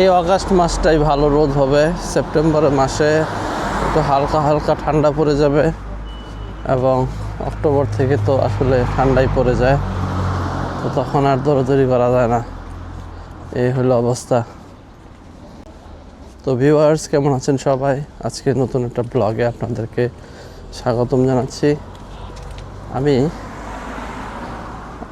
এই অগাস্ট মাসটাই ভালো রোদ হবে। সেপ্টেম্বর মাসে একটু হালকা হালকা ঠান্ডা পড়ে যাবে এবং অক্টোবর থেকে তো আসলে ঠান্ডাই পড়ে যায়। তো তখন আর দৌড়াদৌড়ি করা যায় না। এই হলো অবস্থা। তো ভিউয়ার্স কেমন আছেন সবাই? আজকে নতুন একটা ব্লগে আপনাদেরকে স্বাগতম জানাচ্ছি। আমি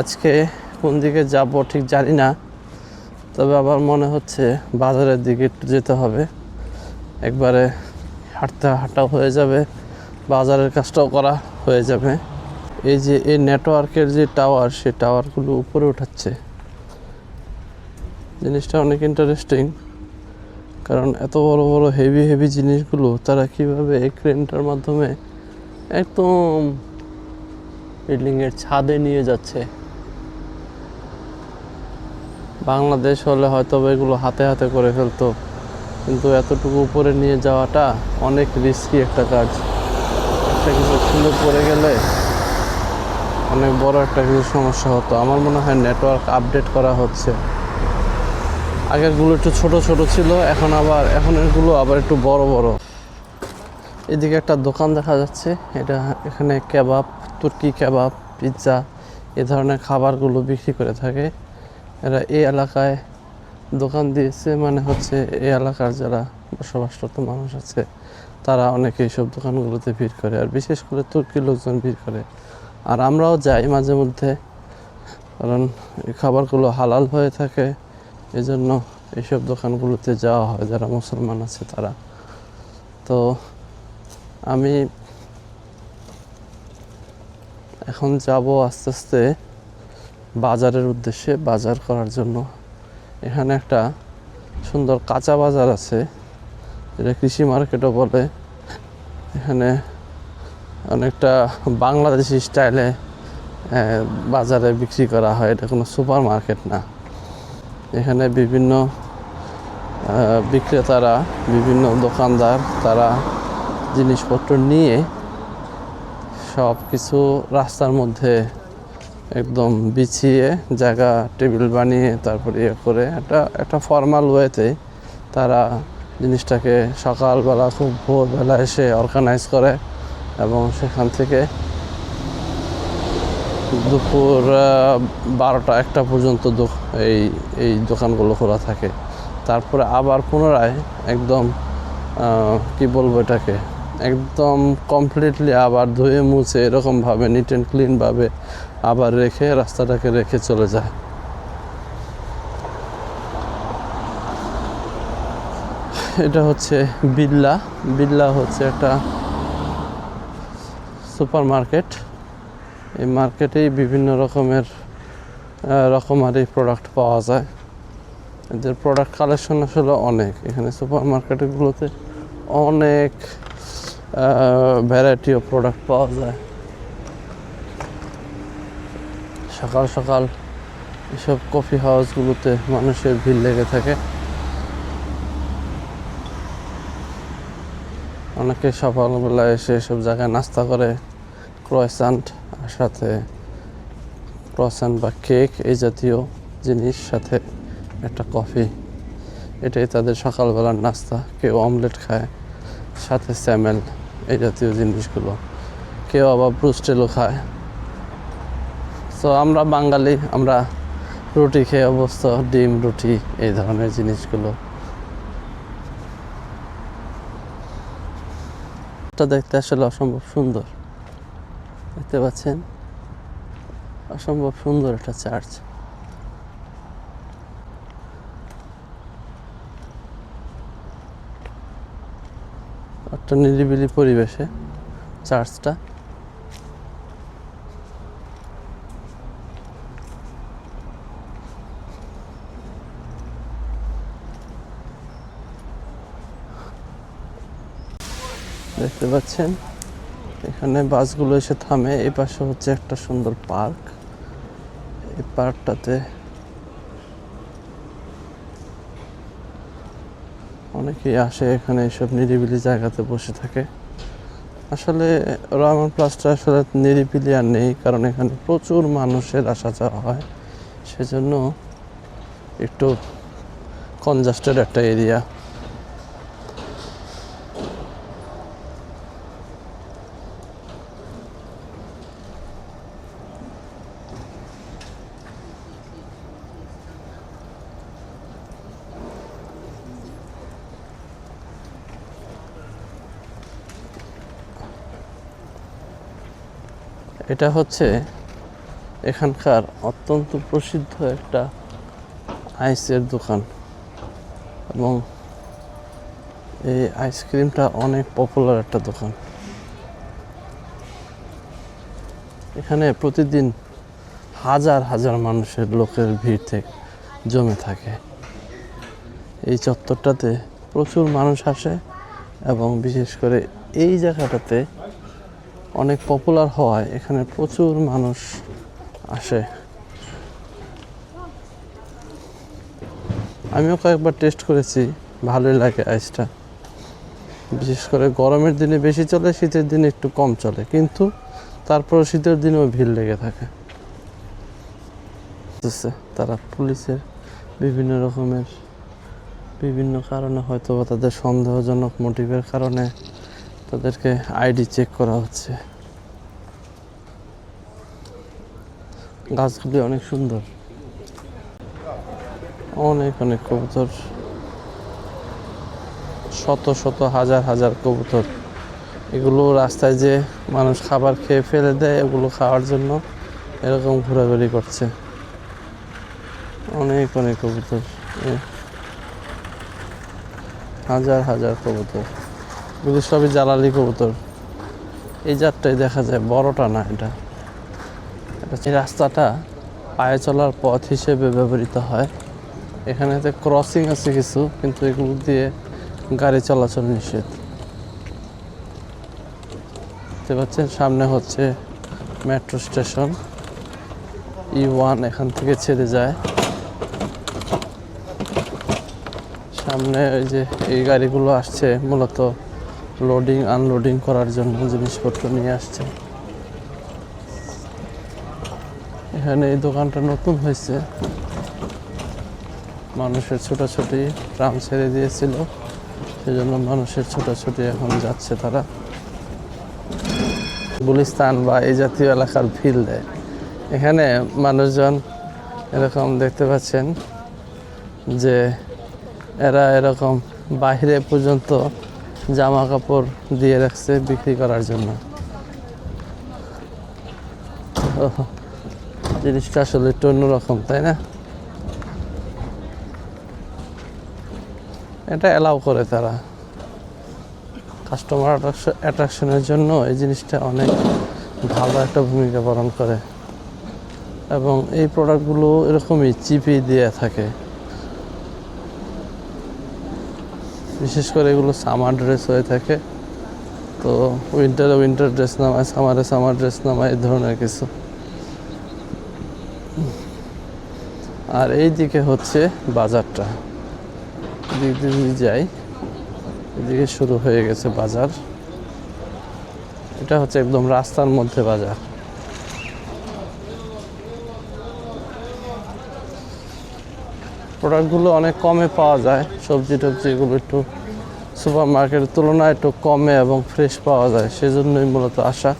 আজকে কোন দিকে যাব ঠিক জানি না। তবে আমার মনে হচ্ছে বাজারের দিকে একটু যেতে হবে। একবারে হাঁটতে হাঁটাও হয়ে যাবে, বাজারের কাজটাও করা হয়ে যাবে। এই যে এই নেটওয়ার্কের যে টাওয়ার সে টাওয়ারগুলো উপরে উঠাচ্ছে। জিনিসটা অনেক ইন্টারেস্টিং কারণ এত বড় বড় হেভি হেভি জিনিসগুলো তারা কীভাবে এই ক্রেনটার মাধ্যমে একদম বিল্ডিংয়ের ছাদে নিয়ে যাচ্ছে। বাংলাদেশ হলে হয়তো এগুলো হাতে হাতে করে ফেলতো। কিন্তু এতটুকু উপরে নিয়ে যাওয়াটা অনেক রিস্কি একটা কাজ। একটা কিছু খুলে পড়ে গেলে অনেক বড় একটা কিছু সমস্যা হতো। আমার মনে হয় নেটওয়ার্ক আপডেট করা হচ্ছে। আগেরগুলো একটু ছোট ছোট ছিল, এখন আবার, এখন এগুলো আবার একটু বড় বড়। এদিকে একটা দোকান দেখা যাচ্ছে। এটা এখানে কেবাব তুর্কি কেবাব পিৎজা এ ধরনের খাবারগুলো বিক্রি করে থাকে। এরা এই এলাকায় দোকান দিয়েছে মানে হচ্ছে এই এলাকার যারা বসবাসরত মানুষ আছে, তারা অনেকে এইসব দোকানগুলোতে ভিড় করে। আর বিশেষ করে তুর্কি লোকজন ভিড় করে। আর আমরাও যাই মাঝে মধ্যে, কারণ এই খাবারগুলো হালাল হয়ে থাকে, এজন্য এইসব দোকানগুলোতে যাওয়া হয়, যারা মুসলমান আছে তারা। তো আমি এখন যাব আস্তে আস্তে বাজারের উদ্দেশ্যে বাজার করার জন্য। এখানে একটা সুন্দর কাঁচা বাজার আছে, যেটা কৃষি মার্কেটও বলে। এখানে অনেকটা বাংলাদেশি স্টাইলে বাজারে বিক্রি করা হয়। এটা কোনো সুপার মার্কেট না। এখানে বিভিন্ন বিক্রেতারা, বিভিন্ন দোকানদার, তারা জিনিসপত্র নিয়ে সব কিছু রাস্তার মধ্যে একদম বিছিয়ে জায়গা, টেবিল বানিয়ে তারপরে ইয়ে করে একটা একটা ফর্মাল ওয়েতে তারা জিনিসটাকে সকালবেলা খুব ভোরবেলা এসে অর্গানাইজ করে এবং সেখান থেকে দুপুর বারোটা একটা পর্যন্ত এই এই দোকানগুলো খোলা থাকে। তারপরে আবার পুনরায় একদম কি বলব এটাকে? একদম কমপ্লিটলি আবার ধুয়ে মুছে এরকমভাবে নিট অ্যান্ড ক্লিনভাবে আবার রেখে রাস্তাটাকে রেখে চলে যায়। এটা হচ্ছে বিল্লা। বিল্লা হচ্ছে একটা সুপার মার্কেট এই মার্কেটেই বিভিন্ন রকমের রকমারি প্রোডাক্ট পাওয়া যায়। এদের প্রোডাক্ট কালেকশন আসলে অনেক। এখানে সুপার মার্কেটগুলোতে অনেক ভ্যারাইটি অফ প্রোডাক্ট পাওয়া যায়। সকাল সকাল এসব কফি হাউসগুলোতে মানুষের ভিড় লেগে থাকে। অনেকে সকালবেলা এসে এসব জায়গায় নাস্তা করে ক্রয়েসান্ট আর সাথে ক্রয়েসান্ট বা কেক এই জাতীয় জিনিস, সাথে একটা কফি এটাই তাদের সকালবেলার নাস্তা। কেউ অমলেট খায়। সাথে স্যামেল এই জাতীয় জিনিসগুলো। কেউ আবার ব্রুস্টেলও খায়। তো আমরা বাঙালি, আমরা রুটি খেয়ে অবস্থ ডিম, রুটি, এই ধরনের জিনিসগুলো। দেখতে আসলে অসম্ভব সুন্দর। দেখতে পাচ্ছেন? অসম্ভব সুন্দর একটা চার্চ। একটা নিরিবিলি পরিবেশে চার্চটা। দেখতে পাচ্ছেন, এখানে বাসগুলো এসে থামে। এই পাশে হচ্ছে একটা সুন্দর পার্ক। এই পার্কটাতে অনেকেই আসে এখানে এসব নিরিবিলি জায়গাতে বসে থাকে। আসলে রহমান প্লাসটা আসলে নিরিবিলি আর নেই, কারণ এখানে প্রচুর মানুষের আসা যাওয়া হয়। সেজন্য একটু কনজাস্টেড একটা এরিয়া এটা হচ্ছে এখানকার অত্যন্ত প্রসিদ্ধ একটা আইসের দোকান। এবং এই আইসক্রিমটা অনেক পপুলার একটা দোকান। এখানে প্রতিদিন হাজার হাজার মানুষের লোকের ভিড় থেকে জমে থাকে। এই চত্বরটাতে প্রচুর মানুষ আসে এবং বিশেষ করে এই জায়গাটাতে অনেক পপুলার হওয়ায় এখানে প্রচুর মানুষ আসে। আমিও কয়েকবার টেস্ট করেছি, ভালোই লাগে আইসটা বিশেষ করে গরমের দিনে বেশি চলে, শীতের দিনে একটু কম চলে, কিন্তু তারপর শীতের দিনেও ভিড় লেগে থাকে। তারা পুলিশের বিভিন্ন রকমের বিভিন্ন কারণে হয়তো তাদের সন্দেহজনক মোটিভের কারণে তাদেরকে আইডি চেক করা হচ্ছে। গাছগুলি অনেক সুন্দর। অনেক অনেক কবুতর। শত শত, হাজার হাজার কবুতর। এগুলো রাস্তায় যে মানুষ খাবার খেয়ে ফেলে দেয়, এগুলো খাওয়ার জন্য এরকম ঘোরাঘুরি করছে। অনেক অনেক কবুতর। হাজার হাজার কবুতর। এগুলো সবই জ্বালালি কবুতর। এই জাতটাই দেখা যায়, বড়টা না এটা। এটা হচ্ছে রাস্তাটা পায়ে চলার পথ হিসেবে ব্যবহৃত হয়। এখানে ক্রসিং আছে কিছু, কিন্তু এগুলো দিয়ে গাড়ি চলাচল নিষেধ। দেখতে পাচ্ছেন, সামনে হচ্ছে মেট্রো স্টেশন ই ওয়ান এখান থেকে ছেড়ে যায়। সামনে ওই যে এই গাড়িগুলো আসছে, মূলত লোডিং আনলোডিং করার জন্য জিনিসপত্র নিয়ে আসছে। এখানে এই দোকানটা নতুন হয়েছে। মানুষের ছোটাছুটি ট্রাম ছেড়ে দিয়েছিল। সেজন্য মানুষের ছোটাছুটি এখন যাচ্ছে তারা। গুলিস্তান বা এই জাতীয় এলাকার ফিল দেয় এখানে মানুষজন এরকম দেখতে পাচ্ছেন যে এরা এরকম বাইরে পর্যন্ত জামা কাপড় দিয়ে রাখছে বিক্রি করার জন্য। জিনিসটা আসলে একটু অন্যরকম, তাই না? এটা অ্যালাউ করে তারা। কাস্টমার অ্যাট্রাকশনের জন্য এই জিনিসটা অনেক ভালো একটা ভূমিকা পালন করে। এবং এই প্রোডাক্টগুলো এরকমই চিপি দিয়ে থাকে। বিশেষ করে এগুলো সামার ড্রেস হয়ে থাকে। তো উইন্টারে উইন্টার ড্রেস নামায় সামারে সামার ড্রেস নামায়, এই ধরনের কিছু। আর এই দিকে হচ্ছে বাজারটা। দিক দিয়ে যাই, এদিকে শুরু হয়ে গেছে বাজার। এটা হচ্ছে একদম রাস্তার মধ্যে বাজার। প্রোডাক্টগুলো অনেক কমে পাওয়া যায়। সবজি টবজি এগুলো একটু সুপার মার্কেটের তুলনায় একটু কমে এবং ফ্রেশ পাওয়া যায়, সেজন্যই মূলত আসা।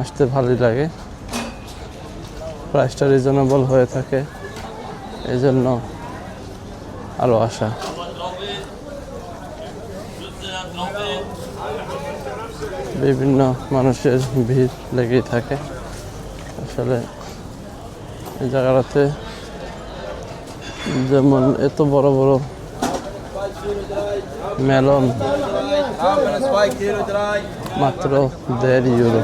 আসতে ভালোই লাগে। প্রাইসটা রিজনেবল হয়ে থাকে এই জন্য আরও আসা। বিভিন্ন মানুষের ভিড় লেগেই থাকে। আসলে এই জায়গাটাতে যেমন এত বড় বড় মেলন মাত্র দেড় ইউরো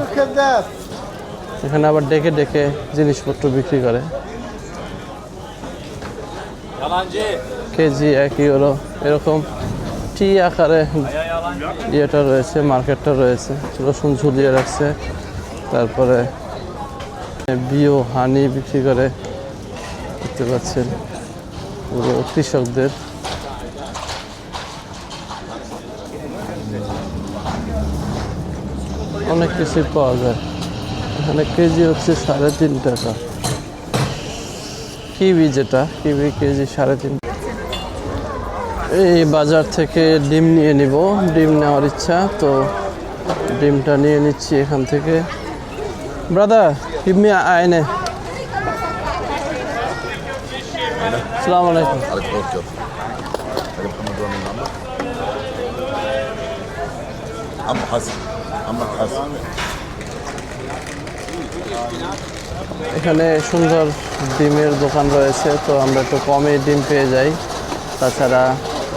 এখানে আবার ডেকে ডেকে জিনিসপত্র বিক্রি করে। কেজি এক ইউরো এরকম টি আকারে ইয়েটা রয়েছে, মার্কেটটা রয়েছে। রসুন ঝুলিয়ে রাখছে। তারপরে বিও হানি বিক্রি করে। দেখতে পাচ্ছেন। পুরো কৃষকদের। অনেক কিছুই পাওয়া যায়। এখানে কেজি হচ্ছে সাড়ে তিন টাকা। কিবি যেটা, কিবি কেজি সাড়ে তিন এই বাজার থেকে ডিম নিয়ে নিব। ডিম নেওয়ার ইচ্ছা, তো ডিমটা নিয়ে নিচ্ছি এখান থেকে। ব্রাদার গিভ মি আইনে এখানে সুন্দর ডিমের দোকান রয়েছে তো আমরা একটু কমই ডিম পেয়ে যাই। তাছাড়া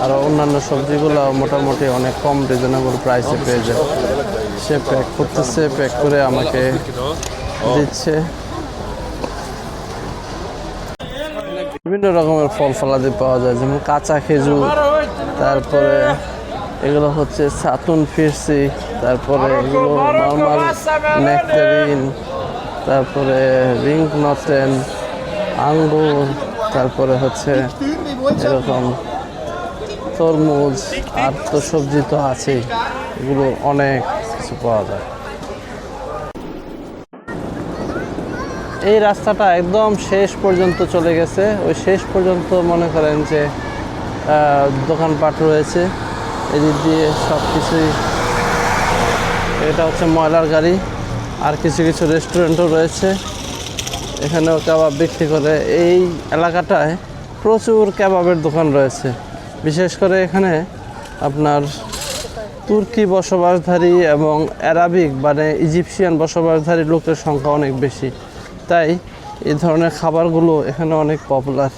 আরও অন্যান্য সবজিগুলো মোটামুটি অনেক কম রিজনেবল প্রাইসে পেয়ে যায় সে প্যাক করতেছে প্যাক করে আমাকে দিচ্ছে। বিভিন্ন রকমের ফল ফলাদি পাওয়া যায়, যেমন কাঁচা খেজুর, তারপরে এগুলো হচ্ছে সাতুন ফিরসি, তারপরে এগুলো নর্মাল নেকটারিন তারপরে রিং নটেন আঙ্গুর, তারপরে হচ্ছে এরকম তরমুজ, আর তো সবজি তো আছেই, এগুলো অনেক কিছু পাওয়া যায়। এই রাস্তাটা একদম শেষ পর্যন্ত চলে গেছে। ওই শেষ পর্যন্ত মনে করেন যে দোকানপাট রয়েছে। এদিক দিয়ে সব কিছুই এটা হচ্ছে ময়লার গাড়ি। আর কিছু কিছু রেস্টুরেন্টও রয়েছে। এখানেও কাবাব বিক্রি করে। এই এলাকাটায় প্রচুর কাবাবের দোকান রয়েছে। বিশেষ করে এখানে আপনার তুর্কি বসবাসধারী এবং অ্যারাবিক মানে ইজিপশিয়ান বসবাসধারী লোকের সংখ্যা অনেক বেশি। তাই এই ধরনের খাবারগুলো এখানে অনেক পপুলার